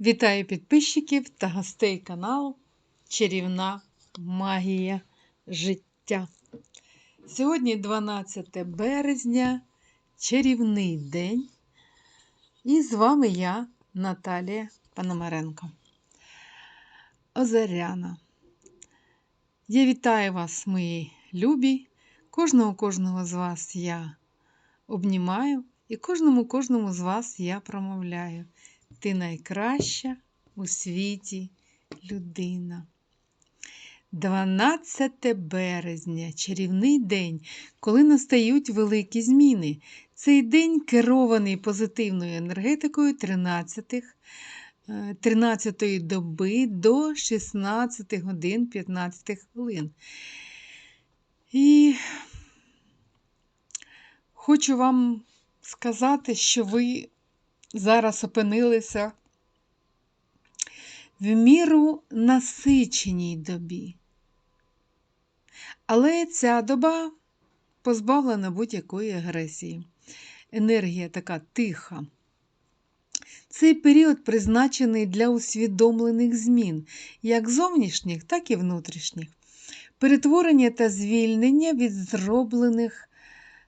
Вітаю підписчиків та гостей каналу Чарівна Магія життя. Сьогодні 12 березня, чарівний день. І з вами я, Наталія Пономаренко. Озаряна. Я вітаю вас, мої любі. Кожного кожного з вас я обнімаю, і кожному кожному з вас я промовляю. Ти найкраща у світі людина. 12 березня чарівний день, коли настають великі зміни. Цей день керований позитивною енергетикою 13 13 доби до 16 годин 15 хвилин. І хочу вам сказати, що ви зараз опинилися в міру насиченій добі. Але ця доба позбавлена будь-якої агресії. Енергія така тиха. Цей період призначений для усвідомлених змін, як зовнішніх, так і внутрішніх, перетворення та звільнення від зроблених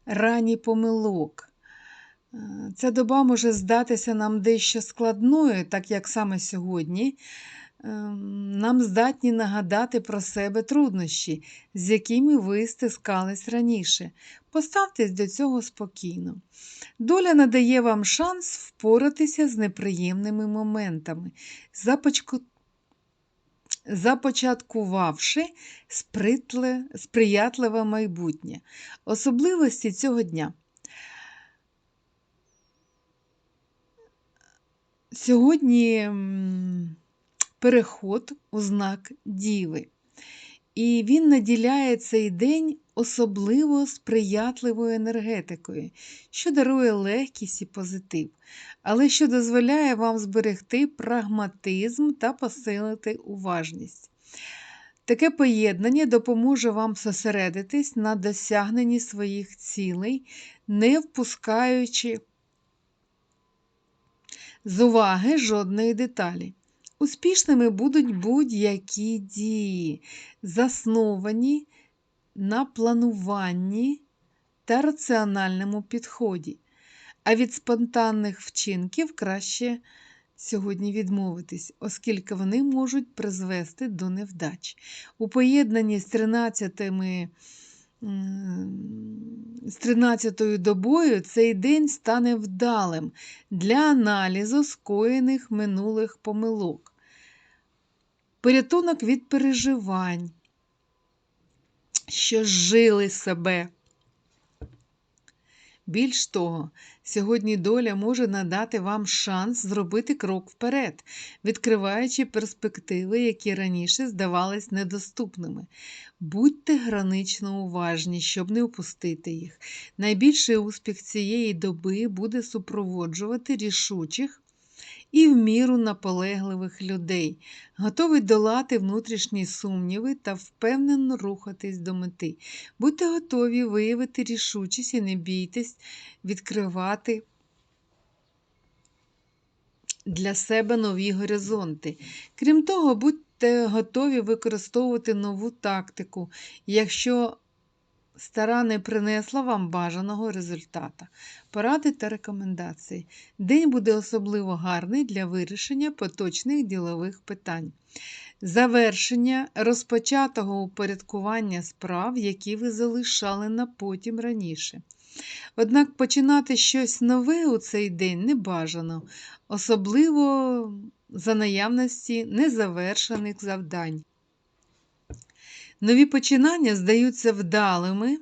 рані помилок. Ця доба може здатися нам дещо складною, так як саме сьогодні ем, нам здатні нагадати про себе труднощі, з якими ви стискались раніше. Поставтесь до цього спокійно. Доля надає вам шанс впоратися з неприємними моментами, започаткувавши сприятливе майбутнє. Особливості цього дня. Сьогодні переход у знак Діви, і він наділяє цей день особливо сприятливою енергетикою, що дарує легкість і позитив, але що дозволяє вам зберегти прагматизм та посилити уважність. Таке поєднання допоможе вам зосередитись на досягненні своїх цілей, не впускаючи з уваги жодної деталі. Успішними будуть будь-які дії, засновані на плануванні та раціональному підході, а від спонтанних вчинків краще сьогодні відмовитись, оскільки вони можуть призвести до невдач. У поєднанні з 13 з 13-ю добою цей день стане вдалим для аналізу скоєних минулих помилок, порятунок від переживань, що жили себе. Більш того, сьогодні доля може надати вам шанс зробити крок вперед, відкриваючи перспективи, які раніше здавались недоступними. Будьте гранично уважні, щоб не упустити їх. Найбільший успіх цієї доби буде супроводжувати рішучих і в міру наполегливих людей, готовий долати внутрішні сумніви та впевнено рухатись до мети. Будьте готові виявити рішучість і не бійтесь відкривати. Для себе нові горизонти. Крім того, будьте готові використовувати нову тактику, якщо Стара не принесла вам бажаного результата. Поради та рекомендації. День буде особливо гарний для вирішення поточних ділових питань. Завершення розпочатого упорядкування справ, які ви залишали на потім раніше. Однак починати щось нове у цей день не бажано, особливо за наявності незавершених завдань. Нові починання здаються вдалими,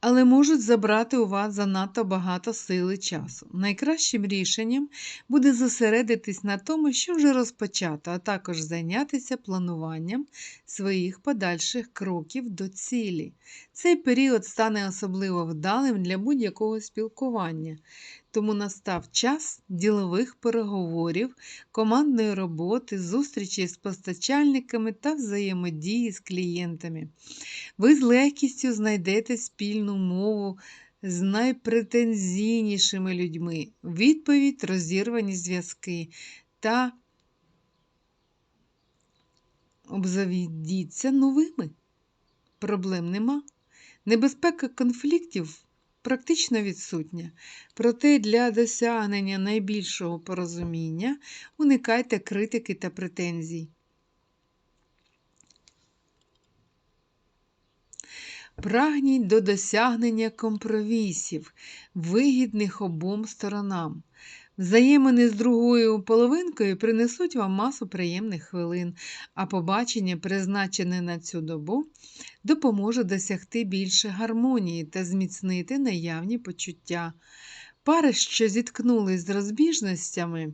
але можуть забрати у вас занадто багато сили часу. Найкращим рішенням буде зосередитись на тому, що вже розпочато, а також зайнятися плануванням своїх подальших кроків до цілі. Цей період стане особливо вдалим для будь-якого спілкування. Тому настав час ділових переговорів, командної роботи, зустрічі з постачальниками та взаємодії з клієнтами. Ви з легкістю знайдете спільну мову з найпретензійнішими людьми, відповідь розірвані зв'язки та обзавідіться новими. Проблем нема. Небезпека конфліктів практично відсутня. Проте для досягнення найбільшого порозуміння уникайте критики та претензій. Прагніть до досягнення компромісів, вигідних обом сторонам. Взаємини з другою половинкою принесуть вам масу приємних хвилин, а побачення, призначене на цю добу, допоможе досягти більше гармонії та зміцнити наявні почуття. Пари, що зіткнулись з розбіжностями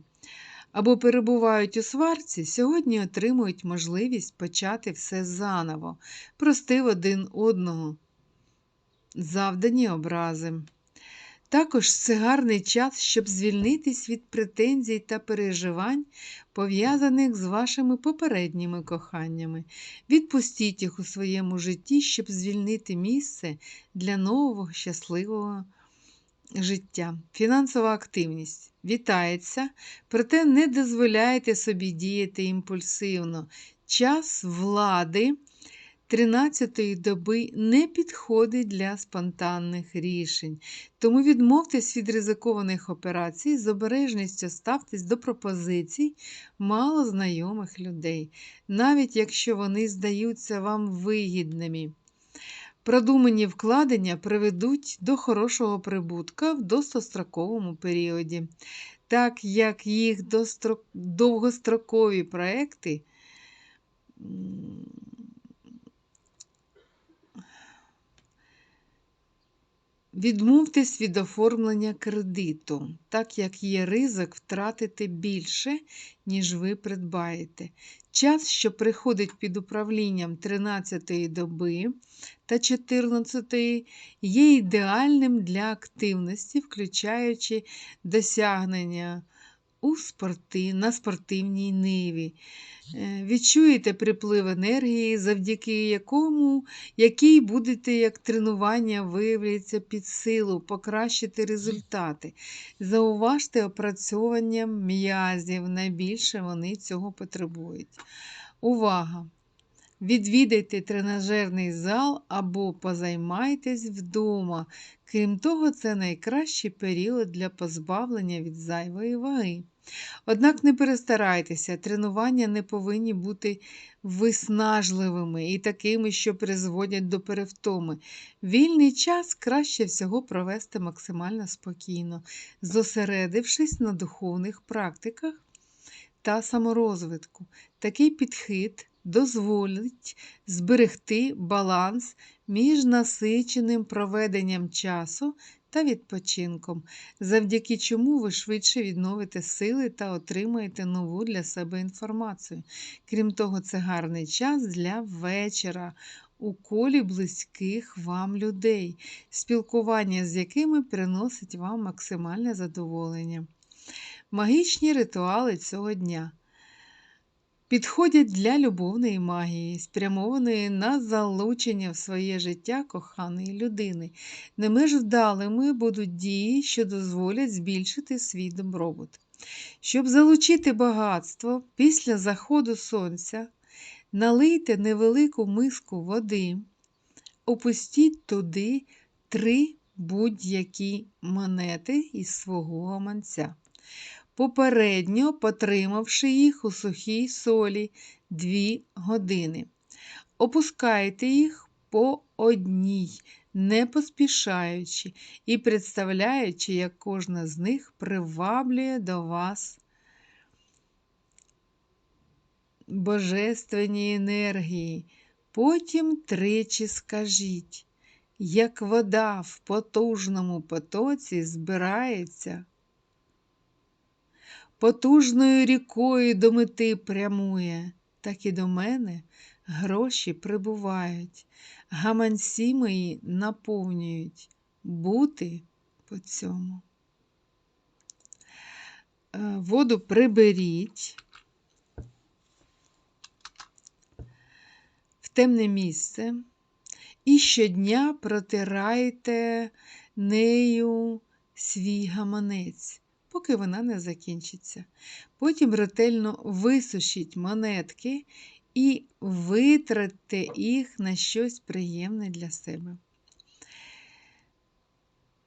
або перебувають у сварці, сьогодні отримують можливість почати все заново, простив один одного, завдані образи. Також це гарний час, щоб звільнитись від претензій та переживань, пов'язаних з вашими попередніми коханнями. Відпустіть їх у своєму житті, щоб звільнити місце для нового щасливого життя. Фінансова активність вітається, проте не дозволяйте собі діяти імпульсивно. Час влади. 13-ї доби не підходить для спонтанних рішень, тому відмовтесь від ризикованих операцій, з обережністю ставтесь до пропозицій мало знайомих людей, навіть якщо вони здаються вам вигідними. Продумані вкладення приведуть до хорошого прибутка в достостроковому періоді, так як їх довгострокові проекти. Відмовтесь від оформлення кредиту, так як є ризик втратити більше, ніж ви придбаєте. Час, що приходить під управлінням 13-ї доби та 14-ї, є ідеальним для активності, включаючи досягнення у спорти, на спортивній ниві. Е, відчуєте приплив енергії, завдяки якому який будете як тренування виявляється під силу, покращити результати. Зауважте опрацьовування м'язів, найбільше вони цього потребують. Увага! Відвідайте тренажерний зал або позаймайтесь вдома. Крім того, це найкращий період для позбавлення від зайвої ваги. Однак не перестарайтеся, тренування не повинні бути виснажливими і такими, що призводять до перевтоми. Вільний час краще всього провести максимально спокійно, зосередившись на духовних практиках та саморозвитку. Такий підхід дозволить зберегти баланс між насиченим проведенням часу та відпочинком, завдяки чому ви швидше відновите сили та отримаєте нову для себе інформацію. Крім того, це гарний час для вечора. У колі близьких вам людей, спілкування з якими приносить вам максимальне задоволення. Магічні ритуали цього дня підходять для любовної магії, спрямованої на залучення в своє життя коханої людини. Не меж вдалими будуть дії, що дозволять збільшити свій добробут. Щоб залучити багатство після заходу сонця, налийте невелику миску води, опустіть туди три будь-які монети із свого гаманця попередньо потримавши їх у сухій солі 2 години. Опускайте їх по одній, не поспішаючи і представляючи, як кожна з них приваблює до вас божественні енергії. Потім тричі скажіть, як вода в потужному потоці збирається потужною рікою до мети прямує, так і до мене гроші прибувають, гаманці мої наповнюють бути по цьому. Е, воду приберіть. В темне місце. І щодня протирайте нею свій гаманець поки вона не закінчиться. Потім ретельно висушіть монетки і витратьте їх на щось приємне для себе.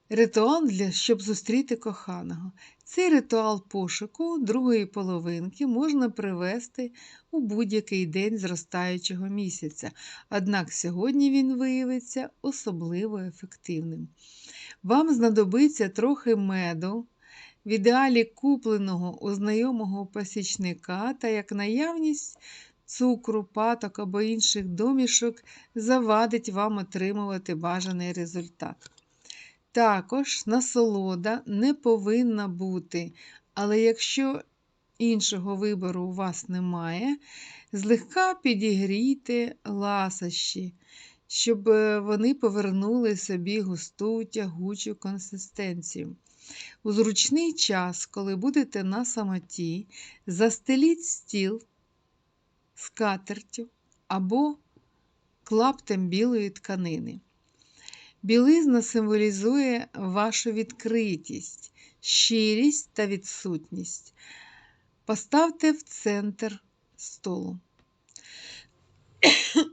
Ритуал, для, щоб зустріти коханого. Цей ритуал пошуку другої половинки можна привести у будь-який день зростаючого місяця, однак сьогодні він виявиться особливо ефективним. Вам знадобиться трохи меду, в ідеалі купленого у знайомого пасічника та як наявність цукру, паток або інших домішок завадить вам отримувати бажаний результат. Також насолода не повинна бути, але якщо іншого вибору у вас немає, злегка підігрійте ласощі, щоб е, вони повернули собі густу тягучу консистенцію. У зручний час, коли будете на самоті, застеліть стіл скатертю або клаптем білої тканини. Білизна символізує вашу відкритість, щирість та відсутність. Поставте в центр столу.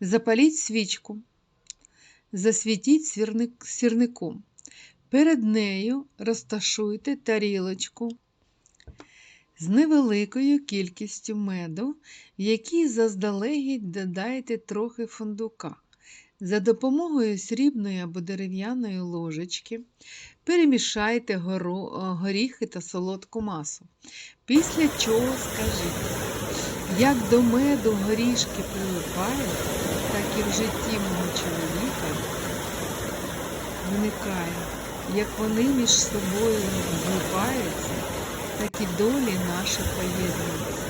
Запаліть свічку, засвітіть сірником. Перед нею розташуйте тарілочку з невеликою кількістю меду, в якій заздалегідь додайте трохи фундука. За допомогою срібної або дерев'яної ложечки перемішайте горіхи та солодку масу. Після чого скажіть, як до меду горішки прилипають, так і в житті мого виникає, як вони між собою злипаються, так і долі наші поєднуються.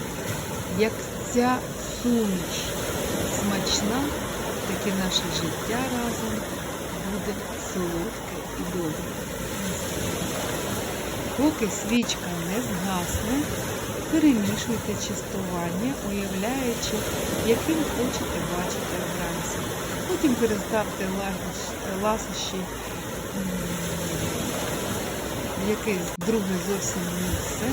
Як ця суміш смачна, так і наше життя разом буде солодке і добре. Поки свічка не згасне, перемішуйте частування, уявляючи, яким хочете бачити вранці. Потім переставте ласощі в якесь друге зовсім місце,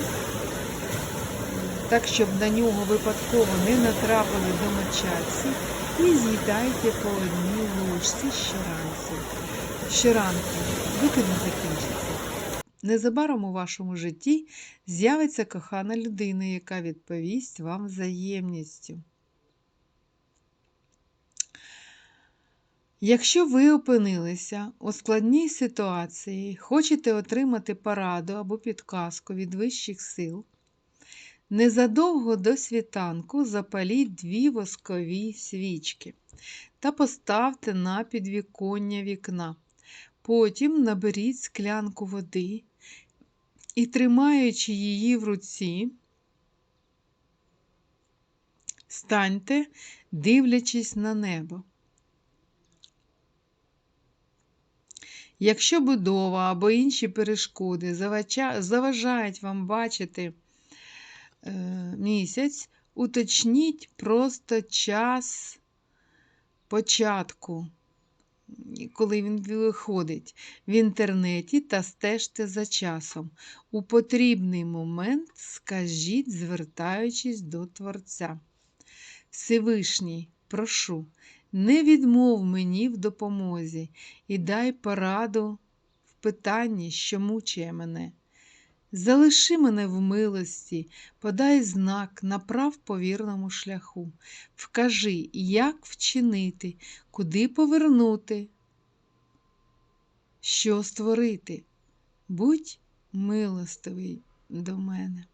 так, щоб на нього випадково не натрапили домочадці, і з'їдайте по одній ложці щоранці. Щоранку, доки не закінчиться. Незабаром у вашому житті з'явиться кохана людина, яка відповість вам взаємністю. Якщо ви опинилися у складній ситуації, хочете отримати пораду або підказку від вищих сил, незадовго до світанку запаліть дві воскові свічки та поставте на підвіконня вікна. Потім наберіть склянку води і, тримаючи її в руці, станьте, дивлячись на небо. Якщо будова або інші перешкоди заважають вам бачити е, місяць, уточніть просто час початку, коли він виходить в інтернеті та стежте за часом. У потрібний момент скажіть, звертаючись до Творця. Всевишній, прошу. Не відмов мені в допомозі і дай пораду в питанні, що мучає мене. Залиши мене в милості, подай знак, направ по вірному шляху. Вкажи, як вчинити, куди повернути, що створити. Будь милостивий до мене.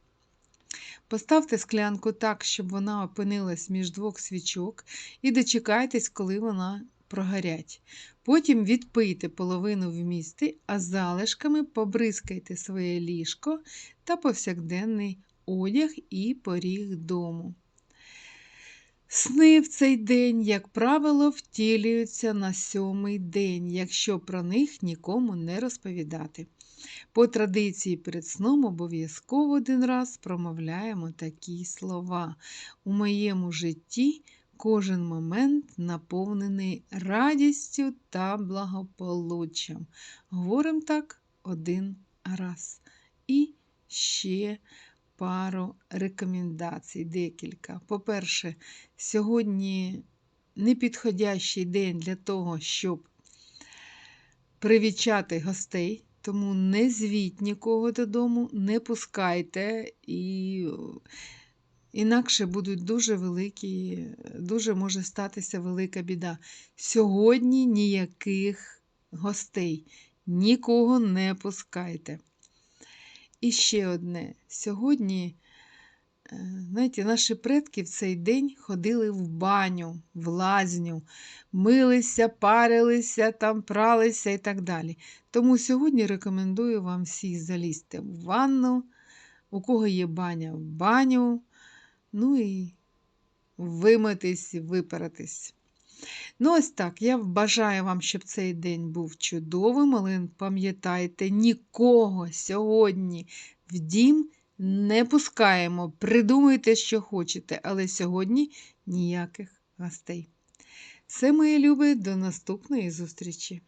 Поставте склянку так, щоб вона опинилась між двох свічок, і дочекайтесь, коли вона прогорять. Потім відпийте половину вмісти, а залишками побризкайте своє ліжко та повсякденний одяг і поріг дому. Сни в цей день, як правило, втілюються на сьомий день, якщо про них нікому не розповідати. По традиції перед сном обов'язково один раз промовляємо такі слова. У моєму житті кожен момент наповнений радістю та благополуччям. Говоримо так один раз. І ще пару рекомендацій, декілька. По-перше, сьогодні непідходящий день для того, щоб привічати гостей, тому не звіть нікого додому, не пускайте, і інакше будуть дуже великі, дуже може статися велика біда. Сьогодні ніяких гостей, нікого не пускайте. І ще одне. Сьогодні, е, знаєте, наші предки в цей день ходили в баню, в лазню, милися, парилися, там пралися і так далі. Тому сьогодні рекомендую вам всі залізти в ванну, у кого є баня в баню, ну і вимитись, випаратись. Ну, ось так. Я бажаю вам, щоб цей день був чудовим, але пам'ятайте, нікого сьогодні в дім не пускаємо. Придумуйте, що хочете, але сьогодні ніяких гостей. Все, мої любі, до наступної зустрічі!